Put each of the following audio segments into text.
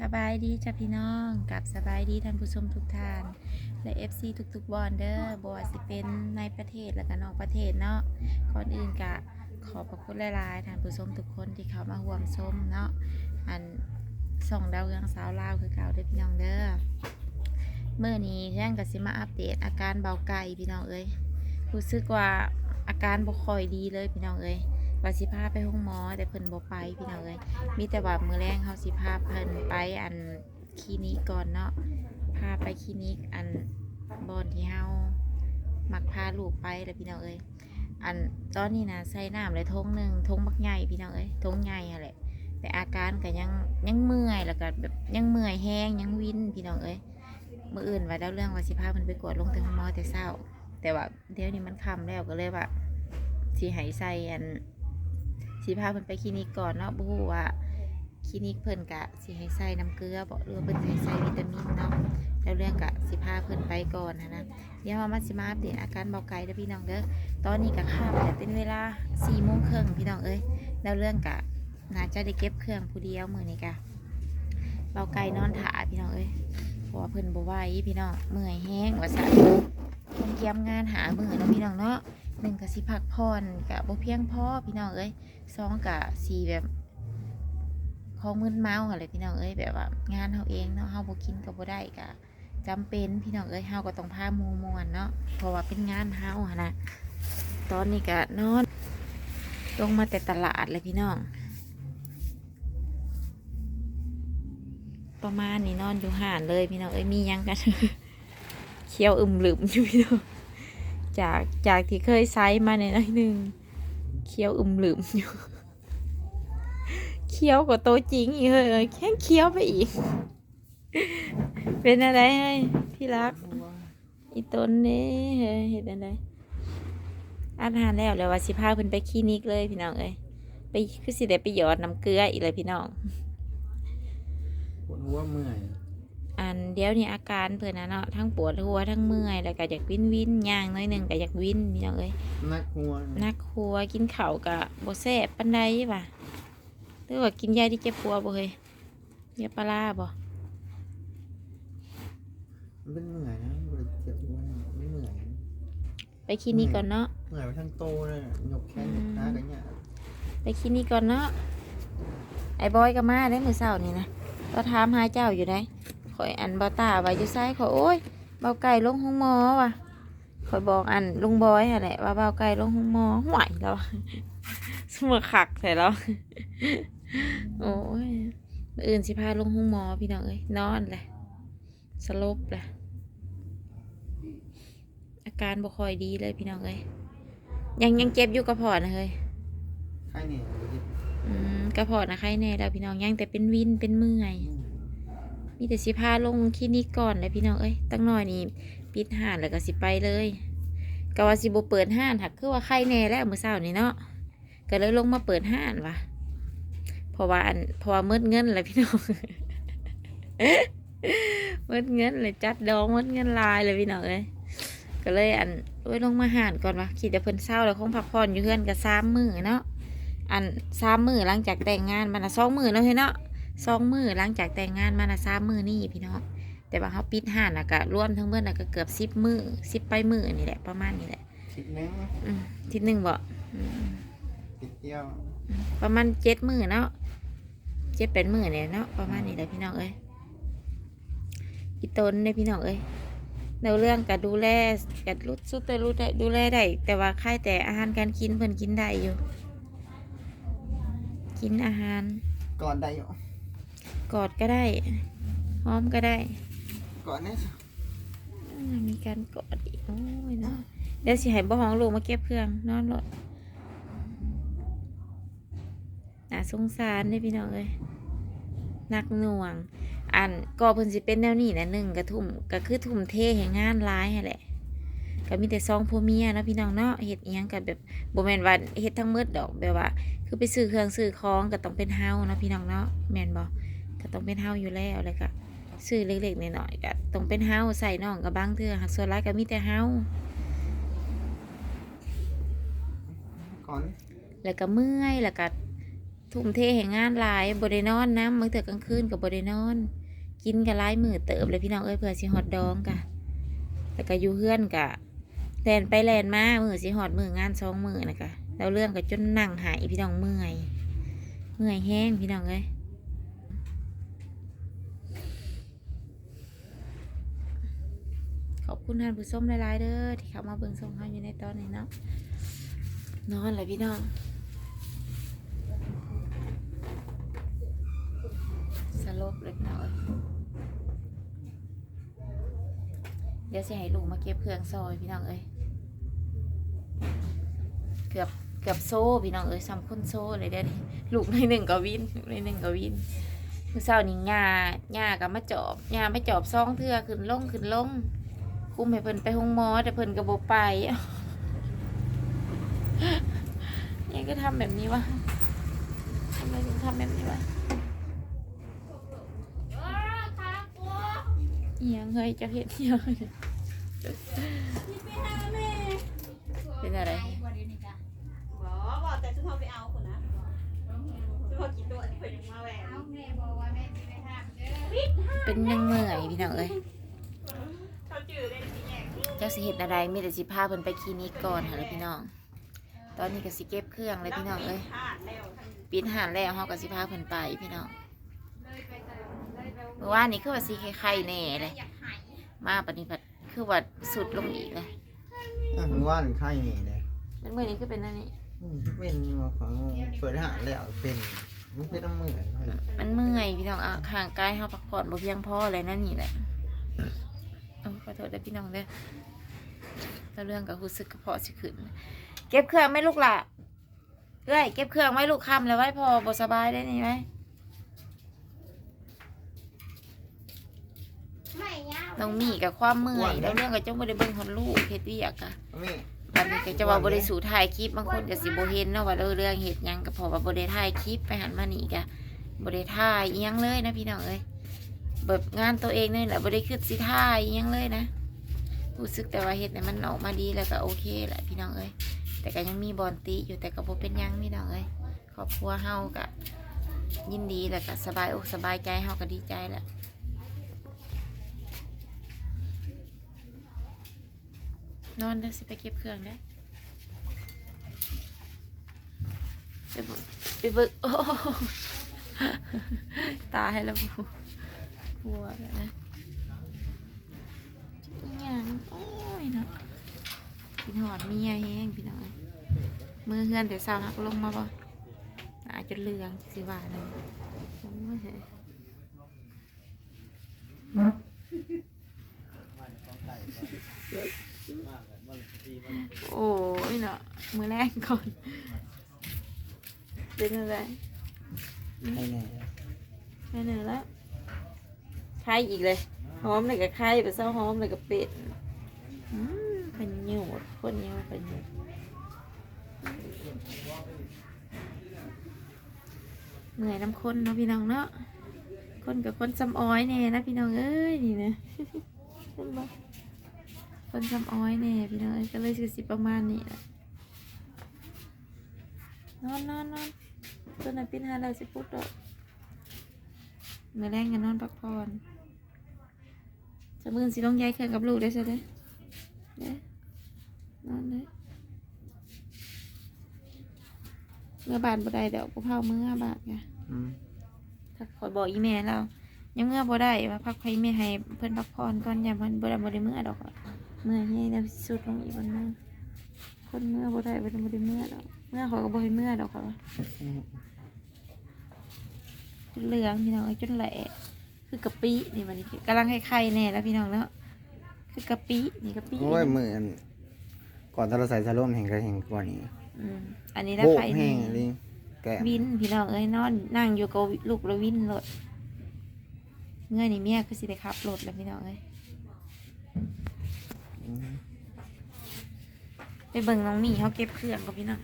สบายดีจ้ะพี่น้องกับสบายดีท่านผู้ชมทุกท่าน และ FC ทุกๆบอลเด้อบอสิเป็นในประเทศและก็นอกประเทศเนาะก่อนอื่นกะขอบพระคุณหลายๆท่านผู้ชมทุกคนที่เข้ามาร่วมชมเนาะอันส่งดาวเรืองสาวลาวคือเก่าเด้อพี่น้องเด้อเมื่อนี้แจ้งกับสิมาอัปเดต อาการเบาไก่พี่น้องเอ้ยรู้สึกว่าอาการบ่ค่อยดีเลยพี่น้องเอ้ย ว่าสิพาไปห้องหมอ แต่เพิ่นบ่ไปพี่น้องเอ้ยมีแต่ว่ามือแรงเขาสิพาเพิ่นไปอันคลินิกก่อนเนาะพาไปคลินิกอันบอนที่เฮามักพาลูกไปแล้วพี่น้องเอ้ยอันตอนนี้นะใส่น้ำเลยทงหนึ่งทงบักใหญ่พี่น้องเอ้ยทงใหญ่อะแหละแต่อาการก็ยังยังเมื่อยแล้วก็แบบยังเมื่อยแห้งยังวินพี่น้องเอ้ยมื่ออื่นว่าเดาเรื่องว่าสิพาเพิ่นไปกวดลงแต่ห้องหมอแต่เช้า แต่ว่าเดี๋ยวนี้มันคำแล้วก็เลยว่าสิให้ใส่อัน สิพาเพิ่นไปคลินิกก่อนเนาะบ่ฮู้ว่าคลินิกเพิ่นกะสิให้ใส่น้ำเกลือบ่หรือว่าเพิ่นสิให้ใส่วิตามินเนาะแล้วเรื่องกะสิพาเพิ่นไปก่อนนะนะเดี๋ยวมามาสิมาอัปเดตอาการเบาไก่เด้อพี่น้องเด้อตอนนี้กะค่ำแล้วเป็นเวลา4โมงครึ่งพี่น้องเอ้ยแล้วเรื่องกะน่าจะได้เก็บเครื่องผู้เดียวมื้อนี้กะเบาไก่นอนถาพี่น้องเอ้ยเพราะว่าเพิ่นบ่ไหวพี่น้องเมื่อยแห้งว่าซั่นเตรียมงานหามื้อเนาะพี่น้องเนาะ หนึ่งก็สิพักผ่อนกะบ่เพียงพอพี่น้องเอ้ยสองกะสีแบบของมึนเมาอะไรพี่น้องเอ้ยแบบว่างานเฮาเองเนาะเฮาบ่กินก็บ่ได้กะจำเป็นพี่น้องเอ้ยเฮาก็ต้องพามูมวนเนาะเพราะว่าเป็นงานเฮาหั้นนะตอนนี้ก็นอนลงมาแต่ตลาดเลยพี่น้อง ประมาณนี้นอนอยู่ห่านเลยพี่น้องเอ้ยมียังกันเคี้ยวอึมหลืมอยู่พี่น้อง จากจากที่เคยไซส์มาในน้อยหนึ่งเคี้ยวอึมหลืมอยู่เคี้ยวกว่าโตวจริงอีกเฮ้ยแค่เคี้ยวไปอีก เป็นอะไรเฮ้ยที่รัก อีต้นนี้เห็นอะไรอาหารแล้วแล้วว่าสิพาเพิ่นไปคลินิกเลยพี่น้องเอ้ยไปคือสิได้ไปหยอดน้ำเกลืออีกเลยพี่น้องปวดหัวเมื่อย อันเดี๋ยวนี้อาการเพิ่นนะเนาะทั้งปวดหัวทั้งเมื่อยแล้วก็อยากวินวินย่างน้อยหนึ่งก็อยากวินพี่น้องเอ้ยนักหัวนักครัวกินข้าวกะบ่แซ่บปานใดป่ะหรือว่ากินยาที่เจ็บปัวบ่เฮ้ยยาปลาร้าบ่มันเป็นเมื่อยนะมันเลยเจ็บหัวไม่เมื่อยไปคลินิกก่อนเนาะเมื่อยไปทั้งโตเลยยกแขนยกขากันเนี่ยไปคลินิกก่อนเนาะไอ้บอยก็มาได้มื้อเช้านี่นะก็ถามหาเจ้าอยู่ได้ ข่อยอันบ่ตาว่าอยู่ไสข่อยโอ้ยเบาไก่ลงห้องหมอว่ะข่อยบอกอันลุงบอยหั่นแหละว่าเบาไก่ลงห้องหมอห่วยแล้วสมอคักใส่แล้วโอ้ยมื้ออื่นสิพาลงห้องหมอพี่น้องเอ้ยนอนแหละสลบแหละอาการบ่ค่อยดีเลยพี่น้องเอ้ยยังยังเจ็บอยู่กระเพาะนะเฮ้ยใครเนี่ยอืมกระเพาะนะใครแน่แล้วพี่น้องยังแต่เป็นวินเป็นเมื่อย มีแต่สิพาลงคลินิกก่อนเลยพี่น้องเอ้ยตั้งหน่อยนี่ปิดห้านแล้วก็สิไปเลยก็ว่าสิบเปิดห้านหักคือว่าใครแน่แล้วมื้อเช้านี่เนาะก็เลยลงมาเปิดห้านวะเพราะว่าอันเพราะว่ามืดเงินเลยพี่น้องมืดเงินเลยจัดดองมืดเงินลายเลยพี่น้องเอ้ยก็เลยอันโอ้ยลงมาห่านก่อนวะคิดจะเพิ่นเศร้าแล้วคงพักผ่อนอยู่เพื่อนกับสามมือเนาะอันสามมือหลังจากแต่งงานมานะสองมือเนาะเฮ้ยเนาะ สองมือหลังจากแต่งงานมานะสามมือนี่พี่น้องแต่ว่าเขาปิดห้านอะก็รวมทั้งเบิดอะก็เกือบสิบมือสิบไปมือนี่แหละประมาณนี้แหละคิดนึงอืมทีหนึ่งบ่อืมคิดเดียวประมาณเจ็ดมือเนาะเจ็ดเป็นมือเนี่ยเนาะประมาณนี้แหละพี่น้องเอ้ยอีตนเนี่ยพี่น้องเอ้ยในเรื่องการดูแลการรู้สุดแต่รู้ได้ดูแลได้แต่ว่าค่ายแต่อาหารการกินเพิ่นกินได้อยู่ กินอาหารก่อนได้อยู่ กอดก็ได้หอมก็ได้ก่อนเนี่ยอ่ามีการกอดอีกโอ้ยเนาะเดี๋ยวสิให้บ่ห้องลูกมาเก็บเครื่องนอนรถน่าสงสารเด้อพี่น้องเอ้ยหนักหน่วง อันก็เพิ่นสิเป็นแนวนี้นะหนึ่งกระทุ่มก็คือทุ่มเทให้งานร้ายหั่นแหละก็มีแต่ซองพ่อเมียเนาะพี่น้องเนาะเฮ็ดอีหยังกันแบบบ่แม่นว่าเฮ็ดทั้งหมืดดอกแบบว่า คือไปซื้อเครื่องซื้อของก็ต้องเป็นเฮาเนาะพี่น้องเนาะแม่นบ่ก็ ต้องเป็นเฮาอยู่แล้วเลยก็ซื้อเล็กๆน้อยๆก็ต้องเป็นเฮาใส่น่องกับบางเทื่อหักส่วนร้ายก็มีแต่เฮาก่อนแล้วก็เมื่อยแล้วก็ทุ่มเทแห่งงานหลายบได้นอนนะมื้อเถื่อกลางคืนกับบได้นอน กินกับหลายมือเติบเลยพี่น้องเอ้ยเผื่อสิฮอดดองกะแล้วก็อยู่เฮือนกะแลนไปแลนมามือสิฮอดมืองานสองมือนะกะแล้วเรื่องก็จนนั่งหายพี่น้องเมื่อยเมื่อยแห้งพี่น้องเอ้ยขอบ คุณท่านผู้ชมหลายๆเด้อที่เข้ามาเบิ่งส่งเฮาอยู่ในตอนนี้เนาะนอนเลยพี่น้องสลบเล็กน้อยเดี๋ยวสิให้ลูกมาเก็บเครื่องซอยพี่น้องเอ้ยเกือบเกือบโซ่พี่น้องเอ้ยซ้ำคนโซ่เลยเด้อนี่ลูกในหนึ่งก็วินลูกในหนึ่งก็วินคือเช้านี่งาหญ้ากับมาจอบหญ้ามาจอบซองเทื่อขึ้นลงขึ้นลง คุมให้เพิ่นไปห้องหมอแต่เพิ่นก็บ่ไปยังก็ทำแบบนี้วะทำไมถึงทำแบบนี้วะเอียงเฮ้ยจะเห็นเอียงเป็นอะไรบอกบอกแต่ชุดเขาไปเอาคนนะชุดเขากินตัวนี่เพิ่นยังมาแหวนเป็นยังเมื่อยพี่น้องเอ้ย เขาจืดเลยสิ แยกเจ้าสิเห็ดอะไรมีแต่สิพาเพิ่นไปคลินิกก่อนค่ะเลยพี่น้อง ตอนนี้ก็สิเก็บเครื่องเลยพี่น้องเอ้ยผ่านแล้วทั้งปิดหานแล้วเฮาก็สิพาเพิ่นไปพี่น้องเมื่อวานนี้คือว่าสิไข่ๆแน่เลยมาปฏิบัติคือว่าสุดลงอีกเลยอะมึงว่าหรือไข้นี่เลยมันมื้อนี้คือเป็นอันนี้ อืมเป็นมาของเปิดหาแล้วเป็นมันเป็นน้ำมือมันเมื่อยพี่น้องอะห่างกายเฮาพักผ่อนบ่เพียงพอเลยนั่นนี่แหละเอาขอโทษเด้อพี่น้องเด้อ แล้วเรื่องก็รู้สึกกระเพาะสิขึ้น เก็บเครื่องไหม่ลูกหล่ะเอ้ยเก็บเครื่องไว้ลูกคำแล้วไว้พอบ่สบายได้นี่ไหมไม่ยาวน้องมีกับความเมื่อยแล้วเรื่องก็จ้องบ่ได้เบิ่งคนลูกเฮ็ดเวียกอะแม่บัดนี้ก็จะว่าบ่ได้สู่ถ่ายคลิปบางคนก็สิบ่เห็นเนาะว่าเออเรื่องเฮ็ดหยังก็เพราะว่าบ่ได้ถ่ายคลิปไปหันมานี่ก็บ่ได้ถ่ายอีหยังเลยนะพี่น้องเอ้ยแบบงานตัวเองนี่แหละบ่ได้คิดสิถ่ายอีหยังเลยนะ รู้สึกแต่ว่าเฮ็ดให้มันออกมาดีแล้วก็โอเคแหละพี่น้องเอ้ยแต่ก็ยังมีบอนติอยู่แต่ก็บ่เป็นยังพี่น้องเอ้ยครอบครัวเฮาก็ยินดีแล้วก็สบายอกสบายใจเฮาก็ดีใจแหละนอนเด้อสิไปเก็บเครื่องได้อไปเบึกไปเบึกโอ้โหตายแล้วบูบัวแล้วนะ อิหยังโอ้ยเนาะกินหอดเมียแห้งพี่น้อยมือเฮือนเดี๋ยวสาวหักลงมาบ่อาจจะเหลืองสิว่าเลยโอ้ยเฮ้ยโอ้ยเนาะมือแรกก่อนเป็นอะไรไข้แน่แค่นั้นแล้วไข่อีกเลย หอมเลยกับไข่ไปเศร้าหอมเลยกับเป็ดอืมเป็นหยูดคนเนี้ยเป็นหยูเหนื่อยน้ำข้นเนาะพี่น้องเนาะคนกับคนซ้ำอ้อยแน่นะพี่น้องเอ้ยนี่นะเห็นบ่คนซ้ำอ้อยแน่พี่น้องก็เลยคือสิประมาณนี้แหละนอนนอนนอนตัวนั้นเป็นหาเราสิปุ๊บดอกเมื่อแรงกันนอนพักผ่อน จะมือสิลงยายเครื่องกับลูกได้ใช่ไหมเด้นอนเลยเมื่อบานบ่ได้เดี๋ยวกูเผาเมื่อบานไงอืมถ้าคอยบอกอีเมลเรายังเมื่อบ่ได้ว่าพักไฟเมให้เพื่อนพักผ่อนก่อนอย่ามันบ่ได้บ่ได้เมื่อดอกอะเมื่อให้เราสุดลงอีกวันนึงคนเมื่อบ่ได้บ่ได้บ่ได้เมื่อดอกเมื่อเขอยก็บ่ให้เมื่อดอกค่ะว่าอืมจนเหลืองพี่น้องเอ้ยจนแหละ คือกะปินี่มันนี่กำลังไข่ๆแน่แล้วพี่น้องเนาะคือกะปินี่กะปิโอ้ยมืออันก่อนถ้าเราใส่สะโลมแห่งกระแห่งกว่านี้อืมอันนี้ได้โบกไข่แห้แน่งเลยแก้มวินพี่น้องเอ้ยนอนนั่งอยู่กับลูกแล้ววินรถเมื่อนี่เมียคือสิได้ขับรถแล้วพี่น้องเอ้ยอืมไปเบิ่งน้องหมีเขาเก็บเครื่องกับพี่น้อง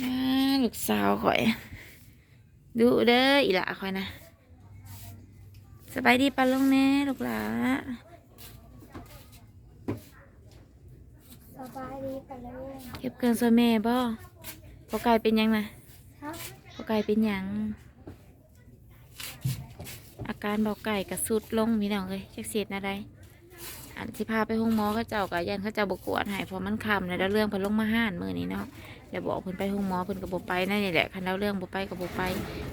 อ่าลูกสาวข่อย ดูเด้ออีหละข่อยนะ สบายดีปะลุงแน่ลูกหลาสบายดีกันเลยเก็บเครื่องซอยแม่บ่พอไก่เป็นหยังนะพอไก่เป็นหยัง อาการเบาไก่กระสุดลงพี่น้องเลยจักเสียดอะไร อันที่พาไปห้องหมอเขาเจ้ากับยันเขาเจ้าบกวดหายพราะมันคำแล้วเรื่องพิ่นลงมาห้านมือนี้เนาะเดี๋ยวบอกเพิ่นไปห้องหมอเพิ่นกับบไปนั่นนี่แหละคันแล้วเรื่องบไปกับบไป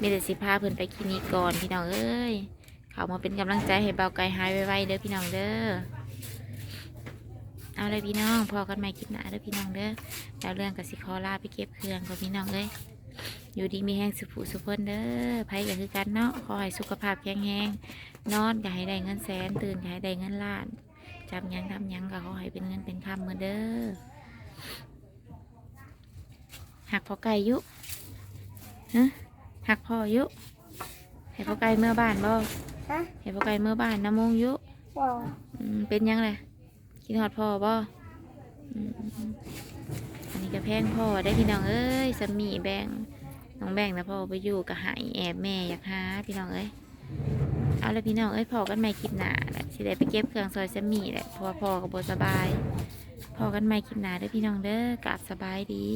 มีแต่สิพาเพิ่นไปคลินิกก่อนพี่น้องเอ้ยเขามาเป็นกำลังใจให้เบาไก่หายไวๆเด้อพี่น้องเด้อเอาเลยพี่น้องพอกันใหม่คลิปหน้าเด้อพี่น้องเด้อแล้วเรื่องกับสิคอลาไปเก็บเครื่องกับพี่น้องเอ้ยอยู่ดีมีแห้งสุขสุขเพิ่นเด้อไผก็คือกันเนาะขอให้สุขภาพแข็งแรงนอนก็ให้ได้เงินแสนตื่นก็ให้ได้เงินล้าน จำหยังทำหยังก็ขอให้เป็นเงินเป็นคำเหมือนเด้อหักพอไก่อยุฮะหักพ่ออยุให้พอไก่เมื่อบ้านบ่ฮะให้พอไก่เมื่อบ้านน้ำมงอยุว้าวอืมเป็นหยังไงกินหอดพ่อบ่อืมอันนี้ก็แพงพ่อได้พี่น้องเอ้ยสามีแบ่งน้องแบ่งนะพ่อไปอยู่กับหายแอบแม่อยากหาพี่น้องเอ้ย เอาละพี่น้องเอ้ยพอกันใหม่คลิปหน้าแหละสิได้ไปเก็บเครื่องซอยสมีแหละเพราะว่าพอกับบสบาย พอกันใหม่คลิปหน้าเด้อพี่น้องเด้อกลับสบายดี